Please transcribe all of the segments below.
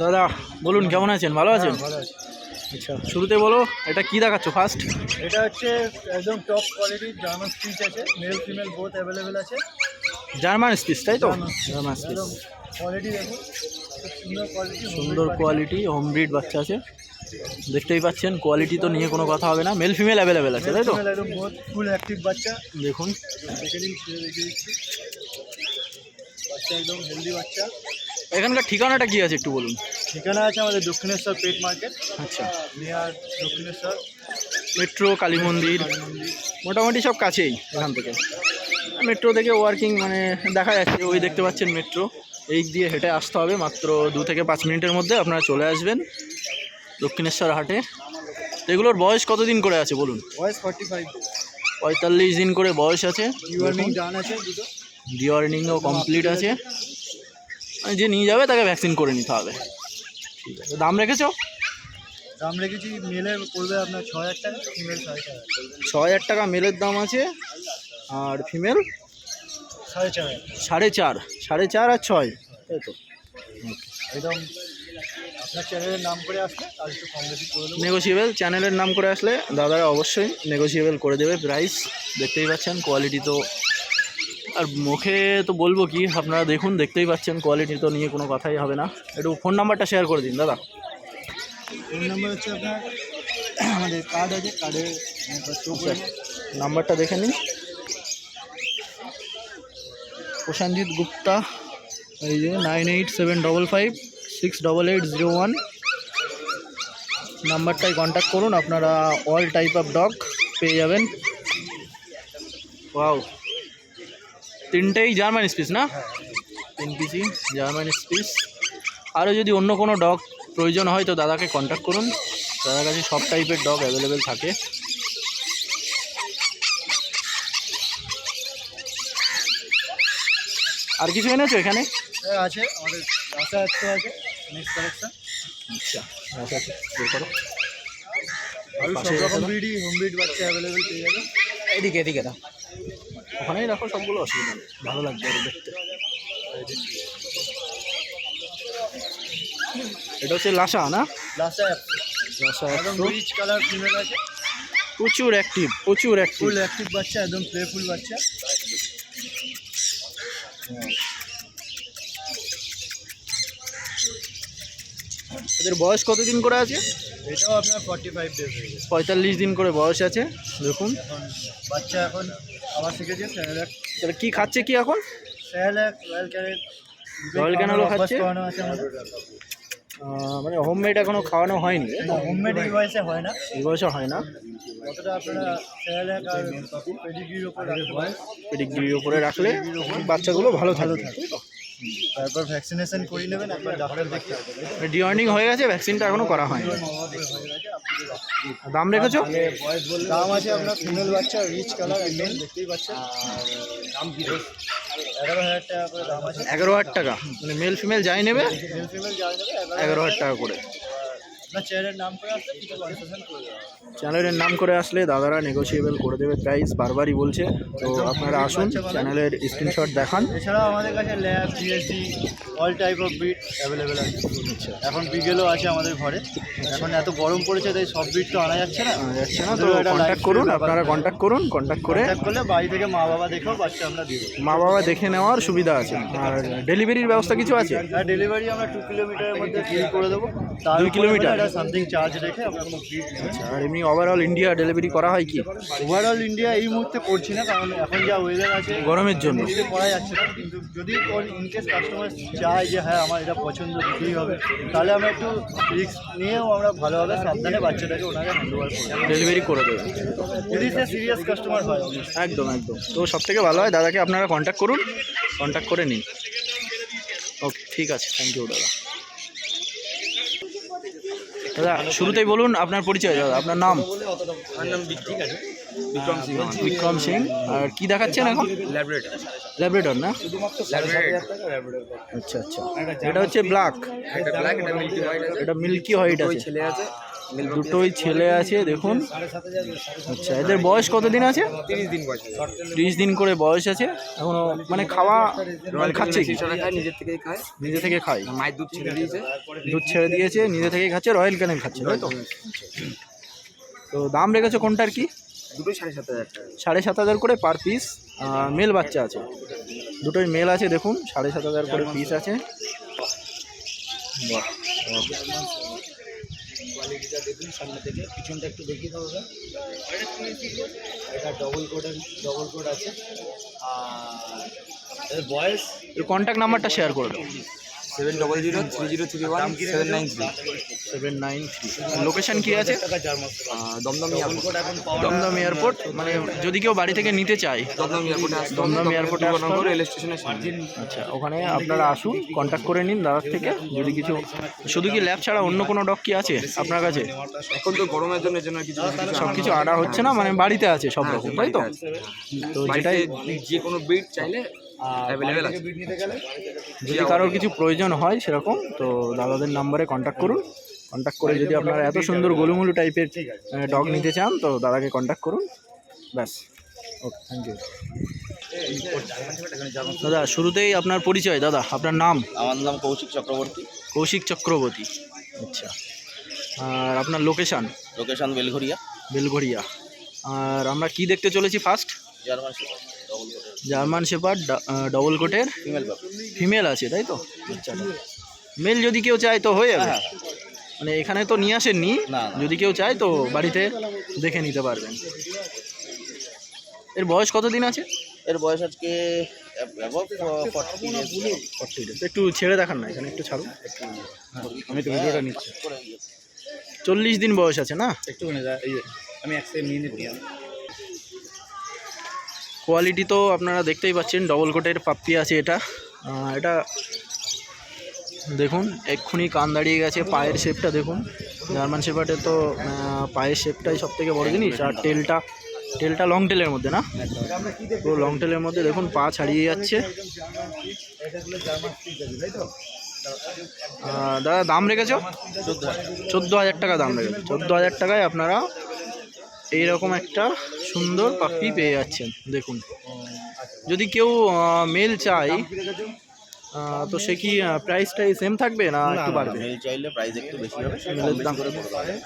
দাদা বলুন কেমন আছেন? ভালো আছেন? আচ্ছা শুরুতে বলো এটা কি দেখাচ্ছ ফার্স্ট এটা হচ্ছে একদম টপ কোয়ালিটির জার্মান স্পিচ আছে। মেল ফিমেল বোথ অ্যাভেলেবেল আছে। জার্মান স্পিচ তাই তো? জার্মান। স্পিচ কোয়ালিটি দেখুন। সুন্দর কোয়ালিটি হোম ব্রিড বাচ্চা আছে। দেখতেই পাচ্ছেন কোয়ালিটি তো নিয়ে কোনো কথা হবে না। মেল ফিমেল অ্যাভেলেবেল আছে তাই তো? ফুল অ্যাক্টিভ বাচ্চা। দেখুন। বাচ্চা একদম হেলদি বাচ্চা। এখানকার ঠিকানাটা কি আছে একটু বলুন? ঠিকানা আছে আমাদের দক্ষিণেশ্বর পেট মার্কেট। আচ্ছা। নিয়ার দক্ষিণেশ্বর। মেট্রো কালী মন্দির। মোটামুটি সব কাছেই এখান থেকে। মেট্রো থেকে ওয়ার্কিং মানে দেখা যাচ্ছে ওই দেখতে পাচ্ছেন মেট্রো। এই দিয়ে হেঁটে আসতে হবে মাত্র দু থেকে পাঁচ মিনিটের মধ্যে আপনারা চলে আসবেন দক্ষিণেশ্বর হাটে। তো এগুলোর বয়স কতদিন করে আছে বলুন? বয়স ফর্টি ফাইভ পঁয়তাল্লিশ দিন করে বয়স আছে। ইউয়ার্নিং ডান আছে ডিওয়ার্নিংও কমপ্লিট আছে। যে নিয়ে যাবে তাকে ভ্যাকসিন করে নিতে হবে। ঠিক আছে। দাম রেখেছো? দাম রেখেছি মেলের পড়বে আপনার ছ হাজার টাকা ফিমেল সাড়ে চার হাজার ছ হাজার টাকা মেলের দাম আছে আর ফিমেল সাড়ে চার। সাড়ে চার সাড়ে চার আর ছয়। তাই তো। একদম আপনার চ্যানেলের নাম করে আসলে আর একটু কম বেশি করে নেগোসিয়েবল চ্যানেলের নাম করে আসলে দাদারা অবশ্যই নেগোসিয়েবল করে দেবে প্রাইস দেখতেই পাচ্ছেন কোয়ালিটি তো আর মুখে তো বলব কি আপনারা দেখুন দেখতেই পাচ্ছেন কোয়ালিটি তো নিয়ে কোনো কথাই হবে না। একটু ফোন নাম্বারটা শেয়ার করে দিন দাদা। ফোন নাম্বার হচ্ছে আপনার আমাদের কার্ড আছে কার্ডে নাম্বারটা দেখে নিন। প্রশাঞ্জিৎ গুপ্তা এই যে nine eight seven double five six double eight zero one নাম্বারটায় contact করুন আপনারা অল টাইপ অফ ডগ পেয়ে যাবেন। ওয়াও তিনটেই জার্মান স্পিস না? তিন পিসি জার্মান স্পিস আরও যদি অন্য কোনো ডগ প্রয়োজন হয় তো দাদাকে কন্ট্যাক্ট করুন। দাদার কাছে সব টাইপের ডগ অ্যাভেলেবেল থাকে। আর কিছু এনেছো এখানে? আছে আমাদের রাস্তা তো আছে নেক্সট কালেকশন আচ্ছা করো। আর সব রকম ব্রিডই হোম ব্রিড বাচ্চা অ্যাভেলেবেল পেয়ে যাবে। এদিকে এদিকে দাও। ওখানেই রাখো সবগুলো অসুবিধা নেই। ভালো লাগবে আরও দেখতে। এটা হচ্ছে লাসা না? লাসা রিচ কালার ফিমেল আছে। প্রচুর অ্যাক্টিভ প্রচুর অ্যাক্টিভ ফুল অ্যাক্টিভ বাচ্চা একদম প্লেফুল বাচ্চা। এদের বয়স কতদিন করে আছে? এটাও আপনার ফর্টি ফাইভ ডেজ হয়ে গেছে। পঁয়তাল্লিশ দিন করে বয়স আছে দেখুন। বাচ্চা এখন আবার শিখেছে স্যারেলাক তাহলে কি খাচ্ছে কি এখন? স্যারেলাক রয়্যাল Royal Canin খাচ্ছে? মানে হোমমেড এখনও খাওয়ানো হয়নি। হোমমেড এই বয়সে হয় না। এই বয়সে হয় না। যতটা আপনারা স্যারেলাক আর পেডিগ্রির ওপর রাখতে পেডিগ্রির উপরে রাখলে বাচ্চাগুলো ভালো থাকবে। তারপর ভ্যাকসিনেশন করিয়ে নেবেন একবার ডাক্তার দেখতে ডিওয়ার্নিং হয়ে গেছে ভ্যাকসিনটা এখনও করা হয়নি। দাম রেখেছো? দাম আছে আপনার ফিমেল বাচ্চা রিচ কালার একদম দেখতেই পাচ্ছেন। দাম কি এগারো হাজার টাকা করে দাম আছে। এগারো হাজার টাকা? মানে মেল ফিমেল যাই নেবে? মেল ফিমেল যাই নেবে এগারো হাজার টাকা করে। চ্যানেলের নাম করে আসলে দাদারা নেগোসিয়েবল করে দেবে। প্রাইস বারবারই বলছে। তো আপনারা আসুন চ্যানেলের স্ক্রিনশট দেখান। এছাড়াও আমাদের কাছে lab GSD all type of breed available আছে। এখন বিগেলও আছে আমাদের ঘরে। এখন এত গরম পড়েছে তাই সব ব্রিড তো আনা যাচ্ছে না। আহ, যাচ্ছে না। তো কন্ট্যাক্ট করুন আপনারা। কন্ট্যাক্ট করুন কন্ট্যাক্ট করে করলে বাড়ি থেকে মা বাবা দেখেও বাচ্চা আমরা দেবো। মা বাবা দেখে নেওয়ার সুবিধা আছে। আর ডেলিভারির ব্যবস্থা কিছু আছে? আর ডেলিভারি আমরা টু কিলোমিটারের মধ্যে করে দেবো। তার দুই কিলোমিটার? সামথিং চার্জ রেখে আমরা কোনো ফ্রি আর এমনি ওভারঅল ইন্ডিয়া ডেলিভারি করা হয় কি? ওভারঅল ইন্ডিয়া এই মুহূর্তে করছি না কারণ এখন যা ওয়েদার আছে গরমের জন্য। করা যাচ্ছে না। কিন্তু যদি ইনকেস কাস্টমার চায় যে হ্যাঁ আমার এটা পছন্দ দিতেই হবে তাহলে আমরা একটু রিস্ক নিয়েও আমরা ভালোভাবে সাবধানে বাচ্চাটাকে ওনাকে হ্যান্ড ওভার ডেলিভারি করে দেবে। যদি সে সিরিয়াস কাস্টমার হয় একদম একদম। তো সব থেকে ভালো হয় দাদাকে আপনারা কন্ট্যাক্ট করুন কন্ট্যাক্ট করে নিন। ওকে ঠিক আছে থ্যাংক ইউ দাদা। দাদা শুরুতেই বলুন আপনার পরিচয় দাদা আপনার নাম? আমার নাম বিক্রম সিং। বিক্রম সিং আর কি দেখাচ্ছেন এখন? ল্যাবরেটর ল্যাবরেটর না? আচ্ছা আচ্ছা। এটা হচ্ছে ব্ল্যাক এটা মিল্কি হোয়াইট এটা মিল্কি হোয়াইট আছে। ছেলে আছে। দুটোই ছেলে আছে, দেখুন। আচ্ছা এদের বয়স কতদিন আছে? তিরিশ দিন বয়স ত্রিশ দিন করে বয়স আছে। এখনও মানে খাওয়া খাচ্ছে কি? নিজের থেকেই খায় নিজে থেকে খায়। মায়ের দুধ ছেড়ে দিয়েছে দুধ ছেড়ে দিয়েছে নিজে থেকেই খাচ্ছে, রয়্যাল ক্যানেল খাচ্ছে, তাই তো? তো দাম রেখেছো কোনটার কি? দুটোই সাড়ে সাত হাজার সাড়ে সাত হাজার করে পার পিস মেল বাচ্চা আছে। দুটোই মেল আছে, দেখুন, সাড়ে সাত হাজার করে পিস আছে। বাহ। কোয়ালিটিটা দেখুন, সামনে থেকে। পিছনটা একটু দেখিয়ে দেবো এটা ডবল কোডের ডবল কোড আছে। আর বয়স? কন্ট্যাক্ট নাম্বারটা শেয়ার করে দাও। Seven double zero three zero three one seven nine three seven nine three location কি আছে? দমদম এয়ারপোর্ট। দমদম এয়ারপোর্ট? মানে যদি কেউ বাড়ি থেকে নিতে চায়। দমদম এয়ারপোর্টে দমদম এয়ারপোর্টে রেল স্টেশনের সামনে। আচ্ছা ওখানে আপনারা আসুন কন্ট্যাক্ট করে নিন দাদার থেকে। যদি কিছু শুধু কি ল্যাব ছাড়া অন্য কোনো ডগ কি আছে আপনার কাছে? এখন তো গরমের জন্য জন্য কিছু সব কিছু আড়া হচ্ছে না? মানে বাড়িতে আছে সব রকম তাই তো? তো যেটাই যে কোনো ব্রিড চাইলে অ্যাভেলেবেল আছে। যদি কারোর কিছু প্রয়োজন হয় সেরকম তো দাদাদের নাম্বারে কন্ট্যাক্ট করুন। কন্ট্যাক্ট করে যদি আপনারা এত সুন্দর গোলুমুলু টাইপের ডগ নিতে চান তো দাদাকে কন্ট্যাক্ট করুন। ব্যাস। ওকে থ্যাংক ইউ দাদা শুরুতেই আপনার পরিচয় দাদা আপনার নাম? আমার নাম কৌশিক চক্রবর্তী। কৌশিক চক্রবর্তী। আচ্ছা। আর আপনার লোকেশান লোকেশন বেলঘরিয়া বেলঘরিয়া আর আমরা কি দেখতে চলেছি first German shepherd German shepherd double কোটের ফিমেল আছে তাই তো? আচ্ছা মেল যদি কেউ চায় তো হয়ে যাবে। হ্যাঁ। মানে এখানে তো নিয়ে আসেননি। যদি কেউ চায় তো বাড়িতে দেখে নিতে পারবেন। এর বয়স কতদিন আছে? এর বয়স আজকে একটু ছেড়ে দেখান না এখানে একটু ছাড়ুন। আমি তো ভিডিওটা নিচ্ছি। চল্লিশ দিন বয়স আছে না? যে, আমি এক সেকেন্ড নিয়ে নিচ্ছি। কোয়ালিটি তো আপনারা দেখতেই পাচ্ছেন ডবল কোটের পাপ্পি আছে এটা। এটা দেখুন, এক্ষুনি কান দাঁড়িয়ে গেছে, পায়ের শেপটা দেখুন। জার্মান শেপার্ডের তো পায়ের শেপটাই সব থেকে বড় জিনিস, আর টেলটা টেলটা লং টেলের মধ্যে না? তো লং টেলের মধ্যে দেখুন, পা ছাড়িয়ে যাচ্ছে। দাদা, দাম রেখেছো? চোদ্দ হাজার টাকা দাম রেখেছো। চোদ্দ হাজার টাকায় আপনারা এইরকম একটা সুন্দর পাখি পেয়ে যাচ্ছেন দেখুন। যদি কেউ মেল চায় আহ, তো সে কি প্রাইসটাই সেম থাকবে না একটু বাড়বে? মেল চাইলে প্রাইস একটু বেশি হবে মেলের দাম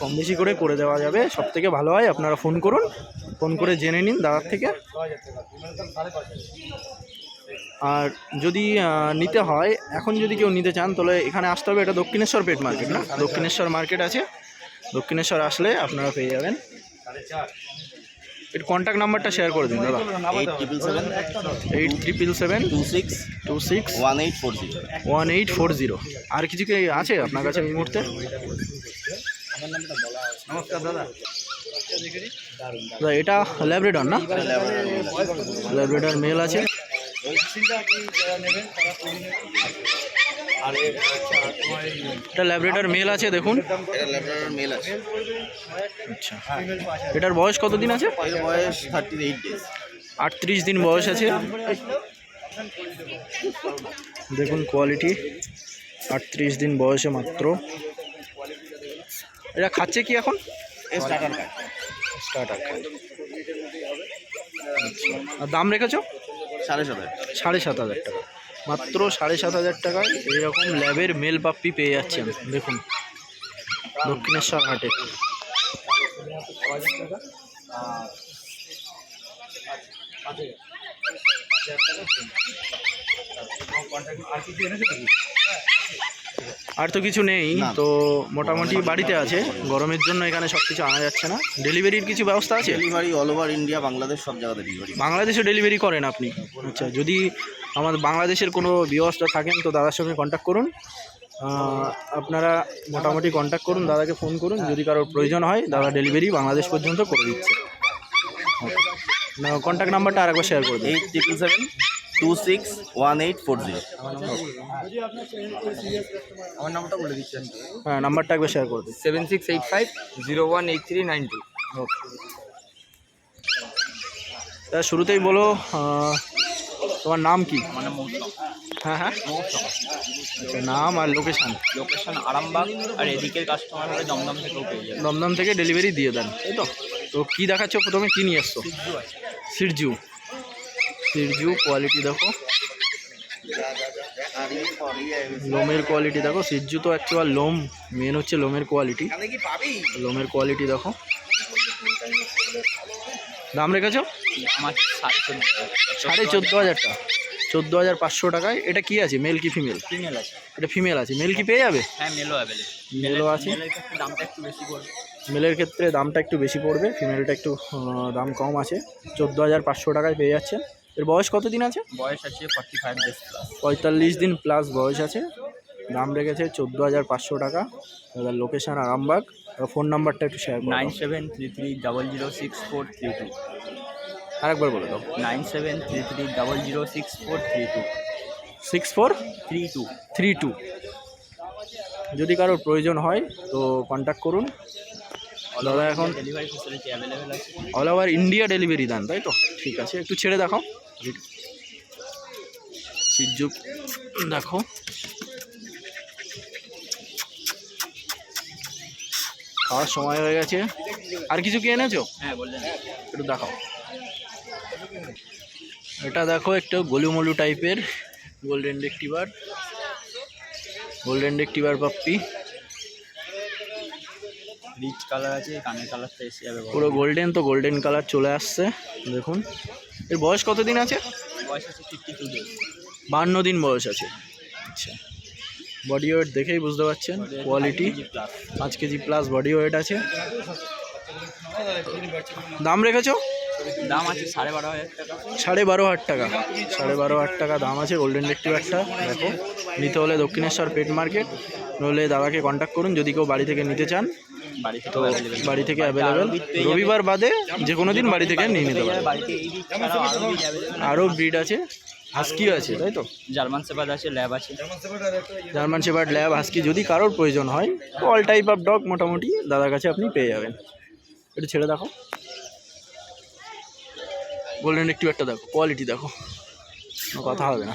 কম বেশি করে করে দেওয়া যাবে। সব থেকে ভালো হয় আপনারা ফোন করুন। ফোন করে জেনে নিন দাদার থেকে। আর যদি নিতে হয় এখন যদি কেউ নিতে চান তাহলে এখানে আসতে হবে এটা দক্ষিণেশ্বর পেট মার্কেট না? দক্ষিণেশ্বর মার্কেট আছে। দক্ষিণেশ্বর আসলে আপনারা পেয়ে যাবেন। এর কন্ট্যাক্ট নাম্বারটা শেয়ার করে দিন দাদা। Eight triple seven eight triple seven two six two six one eight four zero one eight four zero আর কিছু কি আছে আপনার কাছে এই মুহূর্তে? নমস্কার দাদা। দাদা এটা ল্যাবরেটর না? ল্যাবরেটর মেল আছে। আর আচ্ছা, এটা ল্যাবরেটর মেল আছে দেখুন। এটা ল্যাবরেটর মেল আছে। আচ্ছা। এটার বয়স কতদিন আছে? এর বয়স থার্টি এইট ডেজ আটত্রিশ দিন বয়স আছে। দেখুন কোয়ালিটি আটত্রিশ দিন বয়সে মাত্র। এটা খাচ্ছে কি এখন? স্টার্টার স্টার্টার আর দাম রেখেছো? সাড়ে সাত হাজার। সাড়ে সাত হাজার টাকা। মাত্র সাড়ে সাত হাজার টাকায় এইরকম ল্যাবের মেল পাপ্পি পেয়ে যাচ্ছেন। দেখুন দক্ষিণেশ্বর হাটে। আর তো কিছু নেই তো মোটামুটি বাড়িতে আছে। গরমের জন্য এখানে সব কিছু আনা যাচ্ছে না। ডেলিভারির কিছু ব্যবস্থা আছে? Delivery all over India Bangladesh সব জায়গাতে ডেলিভারি বাংলাদেশে ডেলিভারি করেন আপনি। আচ্ছা যদি আমাদের বাংলাদেশের কোনো ব্যবস্থা থাকেন তো দাদার সঙ্গে কন্ট্যাক্ট করুন। আপনারা মোটামুটি কন্ট্যাক্ট করুন দাদাকে ফোন করুন যদি কারোর প্রয়োজন হয় দাদা ডেলিভারি বাংলাদেশ পর্যন্ত করে দিচ্ছে। কন্ট্যাক্ট নাম্বারটা আরেকবার শেয়ার করে দিন। Eight triple seven two six one eight four zero আমার নামটা বলে দিচ্ছি। হ্যাঁ নাম্বারটা একবার শেয়ার করে দিন। Seven six eight five zero one eight three nine two তা শুরুতেই বলো তোমার নাম কি? মানে মৌসুম। হ্যাঁ হ্যাঁ। মৌসুম। আচ্ছা নাম আর লোকেশান লোকেশন আরামবাগ আর এদিকের কাস্টমার হলে দমদম থেকেও পেয়ে যাবে। দমদম থেকে ডেলিভারি দিয়ে দেন তাই তো? তো কী দেখাচ্ছ? প্রথমে কী নিয়ে এসছো সিরজু সিরজু। কোয়ালিটি দেখো। লোমের কোয়ালিটি দেখো। সিরজু তো অ্যাকচুয়াল লোম মেন হচ্ছে লোমের কোয়ালিটি লোমের কোয়ালিটি দেখো। দাম রেখেছো? সাড়ে চোদ্দ হাজার টাকা। চোদ্দ হাজার পাঁচশো টাকায়। এটা কি আছে? মেল কি ফিমেল ফিমেল আছে। এটা ফিমেল আছে। মেল কি পেয়ে যাবে? হ্যাঁ মেলও অ্যাভেলেবেল মেলও আছে। মেলের ক্ষেত্রে দামটা একটু বেশি পড়বে। মেলের ক্ষেত্রে দামটা একটু বেশি পড়বে। ফিমেলটা একটু দাম কম আছে। চোদ্দ হাজার পাঁচশো টাকায় পেয়ে যাচ্ছেন। এর বয়স কত দিন আছে? বয়স আছে ফর্টি ফাইভ ডেজ প্লাস পঁয়তাল্লিশ দিন প্লাস বয়স আছে। দাম রেখেছে চোদ্দ হাজার পাঁচশো টাকা। দাদার লোকেশান আরামবাগ। ফোন নাম্বারটা একটু share nine seven three three double zero six four three two আরেকবার বলে দাও। Nine seven three three double zero six four three two. Six four? Three two. Three two. যদি কারোর প্রয়োজন হয় তো কন্ট্যাক্ট করুন। দাদা এখন অল ওভার ইন্ডিয়া ডেলিভারি দেন তাই তো? ঠিক আছে একটু ছেড়ে দেখো সিজুক দেখো। খাওয়ার সময় হয়ে গেছে। আর কিছু কি এনেছো? হ্যাঁ বললেন একটু দেখাও। এটা দেখো একটু গলুমলু টাইপের golden retriever golden retriever puppy. Rich colour আছে কানের কালারটা এসে যাবে পুরো গোল্ডেন তো গোল্ডেন কালার চলে আসছে। দেখুন। এর বয়স কতদিন আছে? বয়স আছে ফিফটি টু ডেজ বান্ন দিন বয়স আছে। আচ্ছা। বডি ওয়েট দেখেই বুঝতে পারছেন কোয়ালিটি পাঁচ কেজি প্লাস বডি ওয়েট আছে। দাম রেখেছো? দাম আছে সাড়ে বারো হাজার টাকা। সাড়ে বারো হাজার টাকা। সাড়ে বারো হাজার টাকা দাম আছে গোল্ডেন রেক্টিভারটা দেখো। নিতে হলে দক্ষিণেশ্বর পেট মার্কেট নইলে দাদাকে কন্ট্যাক্ট করুন যদি কেউ বাড়ি থেকে নিতে চান। বাড়ি থেকে তো অ্যাভেলেবেল বাড়ি থেকে অ্যাভেলেবেল রবিবার বাদে যে কোনো দিন বাড়ি থেকে নিয়ে নিতে ছাড়াও আরও ব্রিড আছে হাস্কি আছে তাই তো? জার্মান সেপাদ আছে ল্যাব আছে। জার্মান শেপার্ড ল্যাব হাস্কি যদি কারোর প্রয়োজন হয় অল টাইপ অফ ডগ মোটামুটি দাদার কাছে আপনি পেয়ে যাবেন। একটু ছেড়ে দেখো। গোল্ডেন একটু দেখো কোয়ালিটি দেখো। কথা হবে না।